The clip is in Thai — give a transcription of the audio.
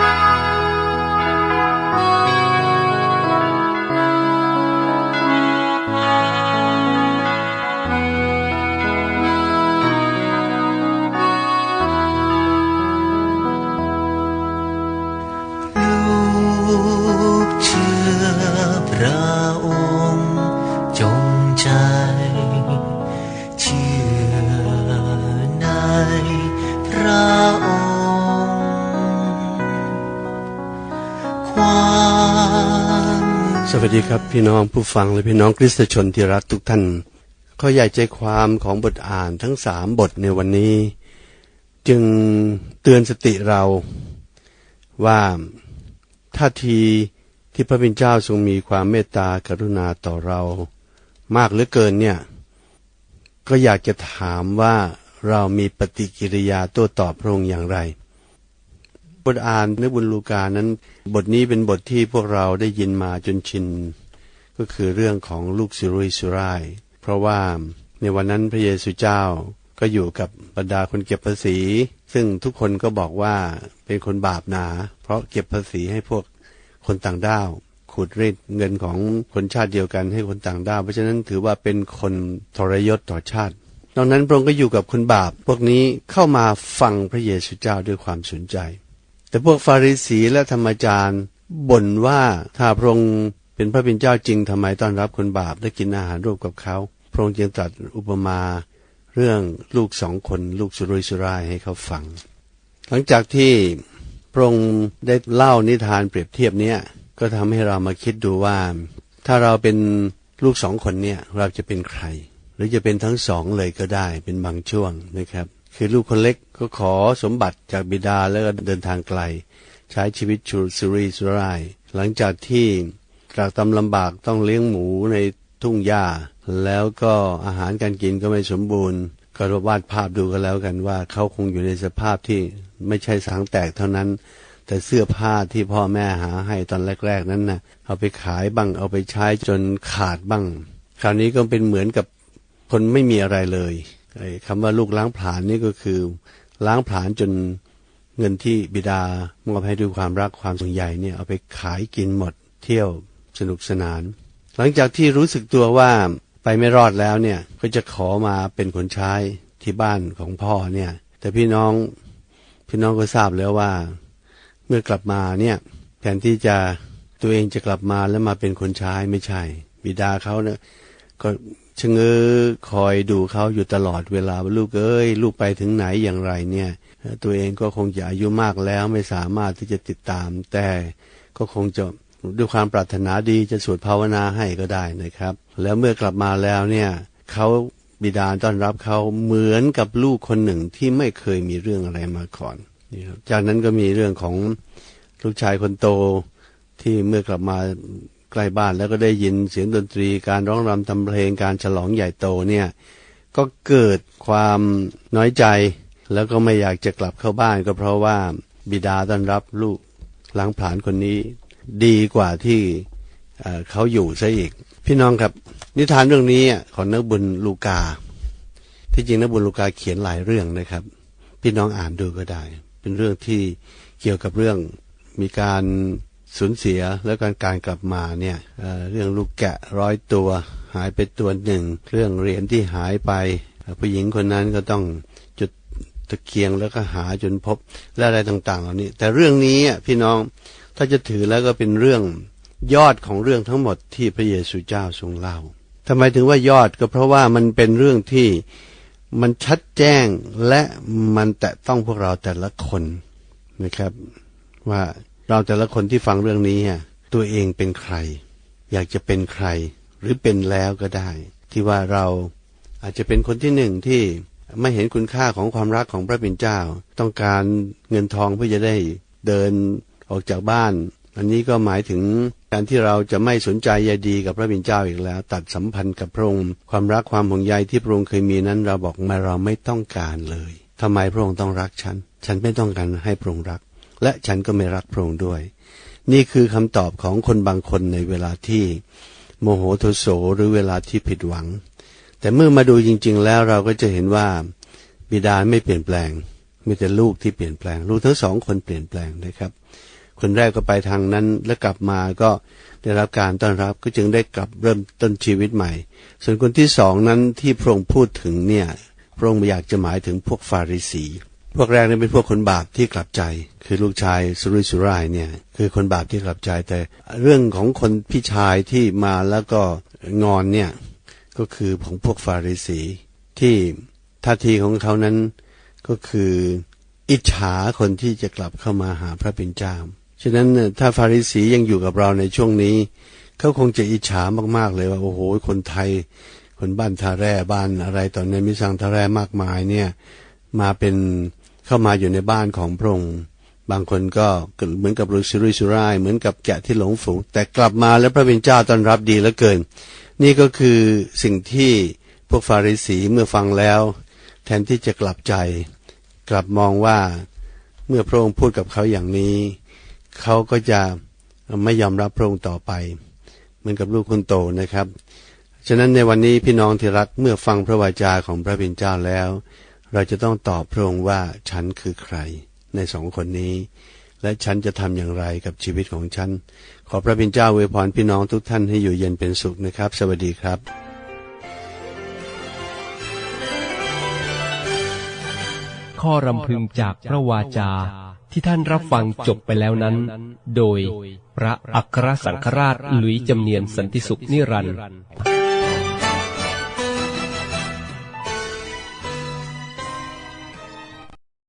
Bye. สวัสดีครับพี่น้องผู้ฟังและพี่น้องคริสตชนที่รักทุกท่านข้อใหญ่ใจความของบทอ่านทั้งสามบทในวันนี้ จึงเตือนสติเราว่าท่าทีที่พระบิดเจ้าทรงมีความเมตตากรุณาต่อเรา มากเหลือเกินเนี่ย ก็อยากจะถามว่าเรามีปฏิกิริยาโต้ตอบพระองค์อย่างไร บทอ่านในบุญลูกานั้น บทนี้เป็นบทที่พวกเราได้ยินมาจนชิน ก็คือเรื่องของลูกสุรุยสุราย เพราะว่าในวันนั้นพระเยซูเจ้าก็อยู่กับบรรดาคนเก็บภาษี ซึ่งทุกคนก็บอกว่าเป็นคนบาปหนา เพราะเก็บภาษีให้พวกคนต่างด้าวขูดรีดเงินของคนชาติเดียวกันให้คนต่างด้าวเพราะฉะนั้นถือว่าเป็นคนทรยศต่อชาตินอกนั้นพระองค์ก็อยู่กับคนบาป พวกนี้เข้ามาฟังพระเยซูเจ้าด้วยความสนใจ แต่พวกฟาริสีและธรรมจารย์บ่นว่าถ้าพระองค์เป็นพระเป็นเจ้าจริงทำไมต้อนรับคนบาปและกินอาหารร่วมกับเขาพระองค์จึงตรัสอุปมาเรื่องลูกสองคนลูกสุรุยสุรายให้เขาฟัง หลังจากที่พระองค์ได้เล่านิทานเปรียบเทียบเนี้ยก็ทำให้เรามาคิดดูว่า ถ้าเราเป็นลูกสองคนเนี่ยเราจะเป็นใคร หรือจะเป็นทั้งสองเลยก็ได้เป็นบางช่วงนะครับ คือลูกคนเล็กก็ขอสมบัติจากบิดาแล้วก็เดินทางไกล ใช้ชีวิตชุสุรีสุราย หลังจากที่ตรากตำลำบากต้องเลี้ยงหมูในทุ่งหญ้า แล้วก็อาหารการกินก็ไม่สมบูรณ์ก็วาดภาพดูกันแล้วกันว่าเขาคงอยู่ในสภาพที่ไม่ใช่สางแตกเท่านั้น แต่เสื้อผ้าที่พ่อแม่หาให้ตอนแรก ๆ นั้นนะเอาไปขายบ้างเอาไปใช้จนขาดบ้าง คราวนี้ก็เป็นเหมือนกับคนไม่มีอะไรเลย คำว่าลูกล้างผลาญนี่ก็คือ ล้างผลาญจนเงินที่บิดามอบให้ด้วยความรักความสนใหญ่เนี่ยเอาไปขายกินหมดเที่ยวสนุกสนาน หลังจากที่รู้สึกตัวว่าไปไม่รอดแล้วเนี่ยก็จะขอมาเป็นคนใช้ที่บ้านของพ่อเนี่ยแต่พี่น้องพี่น้องก็ทราบแล้วว่า เมื่อกลับมาเนี่ยแทนที่จะตัวเองจะกลับมาแล้วมาเป็นคนใช้ไม่ใช่ บิดาเขาเนี่ยก็ ชะเง้อคอยดูเขาอยู่ตลอดเวลาว่าลูกเอ้ย ลูกไปถึงไหนอย่างไรเนี่ย ตัวเองก็คงจะอายุมากแล้วไม่สามารถที่จะติดตาม แต่ก็คงจะด้วยความปรารถนาดีจะสวดภาวนาให้ก็ได้นะครับ แล้วเมื่อกลับมาแล้วเนี่ยเขาบิดาต้อนรับเขาเหมือนกับลูกคนหนึ่งที่ไม่เคยมีเรื่องอะไรมาก่อนนี่ครับจากนั้นก็มีเรื่องของลูกชายคนโตที่เมื่อกลับมา ใกล้บ้านแล้วก็ได้ยินเสียงดนตรีการร้องรำทำเพลงการฉลองใหญ่โตเนี่ยก็เกิดความน้อยใจ แล้วก็ไม่อยากจะกลับเข้าบ้านก็เพราะว่าบิดาต้อนรับลูกล้างผลาญคนนี้ ดีกว่าที่เขาอยู่ซะอีก พี่น้องครับ นิทานเรื่องนี้ของนักบุญลูกา ที่จริงนักบุญลูกาเขียนหลายเรื่องนะครับ พี่น้องอ่านดูก็ได้ เป็นเรื่องที่เกี่ยวกับเรื่องมีการ สูญเสียแล้วการการกลับมาเนี่ยเเรื่องลูกแกะร้อยตัว หายไปตัวหนึ่งเรื่องเหรียญที่หายไปผู้หญิงคนนั้นก็ต้องจุดตะเกียงแล้วก็หาจนพบและอะไรต่างๆเหล่านี้ แต่เรื่องนี้พี่น้องถ้าจะถือแล้วก็เป็นเรื่องยอดของเรื่องทั้งหมดที่พระเยซูเจ้าทรงเล่าทำไมถึงว่ายอดก็เพราะว่ามันเป็นเรื่องที่มันชัดแจ้งและมันแตะต้องพวกเราแต่ละคนนะครับ ว่า เราแต่ละคนที่ฟังเรื่องนี้ตัวเองเป็นใคร อยากจะเป็นใคร หรือเป็นแล้วก็ได้ ที่ว่าเราอาจจะเป็นคนที่หนึ่งที่ไม่เห็นคุณค่าของความรักของพระบิดเจ้า ต้องการเงินทองเพื่อจะได้เดินออกจากบ้าน อันนี้ก็หมายถึงการที่เราจะไม่สนใจใยดีกับพระบิดเจ้าอีกแล้ว ตัดสัมพันธ์กับพระองค์ความรักความห่วงใยที่พระองค์เคยมีนั้น เราบอกมาเราไม่ต้องการเลยทำไมพระองค์ต้องรักฉัน ฉันไม่ต้องการให้พระองค์รัก และฉันก็ไม่รักพระองค์ด้วย นี่คือคำตอบของคนบางคนในเวลาที่โมโหโทโสหรือเวลาที่ผิดหวัง แต่เมื่อมาดูจริง ๆ แล้วเราก็จะเห็นว่าบิดาไม่เปลี่ยนแปลงมีแต่ลูกที่เปลี่ยนแปลง ลูกทั้งสองคนเปลี่ยนแปลงนะครับ คนแรกก็ไปทางนั้นแล้วกลับมาก็ได้รับการต้อนรับก็จึงได้กลับเริ่มต้นชีวิตใหม่ ส่วนคนที่สองนั้นที่พระองค์พูดถึงเนี่ยพระองค์อยากจะหมายถึงพวกฟาริสี พวกแรกนี่เป็นพวกคนบาปที่กลับใจ คือลูกชายสุริสุรายเนี่ย คือคนบาปที่กลับใจแต่เรื่องของคนพี่ชายที่มาแล้วก็งอนเนี่ยก็คือของพวกฟาริสีที่ท่าทีของเขานั้นก็คืออิจฉาคนที่จะกลับเข้ามาหาพระเป็นเจ้าฉะนั้นถ้าฟาริสียังอยู่กับเราในช่วงนี้เขาคงจะอิจฉามากๆเลยว่าโอ้โหคนไทย คนบ้านทาแร่บ้านอะไรตอนนี้มิสังทาแร่มากมายเนี่ยมาเป็น เข้ามาอยู่ในบ้านของพระองค์บางคนก็เหมือนกับรุซิรุยสุร่ายเหมือนกับแกะที่หลงฝูง แต่กลับมาแล้วพระบิดาเจ้าต้อนรับดีเหลือเกิน นี่ก็คือสิ่งที่พวกฟาริสีเมื่อฟังแล้ว แทนที่จะกลับใจ กลับมองว่าเมื่อพระองค์พูดกับเขาอย่างนี้ เขาก็จะไม่ยอมรับพระองค์ต่อไป เหมือนกับลูกคนโตนะครับ ฉะนั้นในวันนี้พี่น้องที่รักเมื่อฟังพระวาจาของพระบิดาเจ้าแล้ว เราจะต้องตอบพระองค์ว่าฉันคือใคร ในสองคนนี้ และฉันจะทำอย่างไรกับชีวิตของฉัน ขอพระบิดาเจ้าอวพรพี่น้องทุกท่านให้อยู่เย็นเป็นสุขนะครับ สวัสดีครับข้อรำพึงจากพระวาจาที่ท่านรับฟังจบไปแล้วนั้น โดยพระอัครสังฆราชหลุยจำเนียนสันติสุขนิรันดร์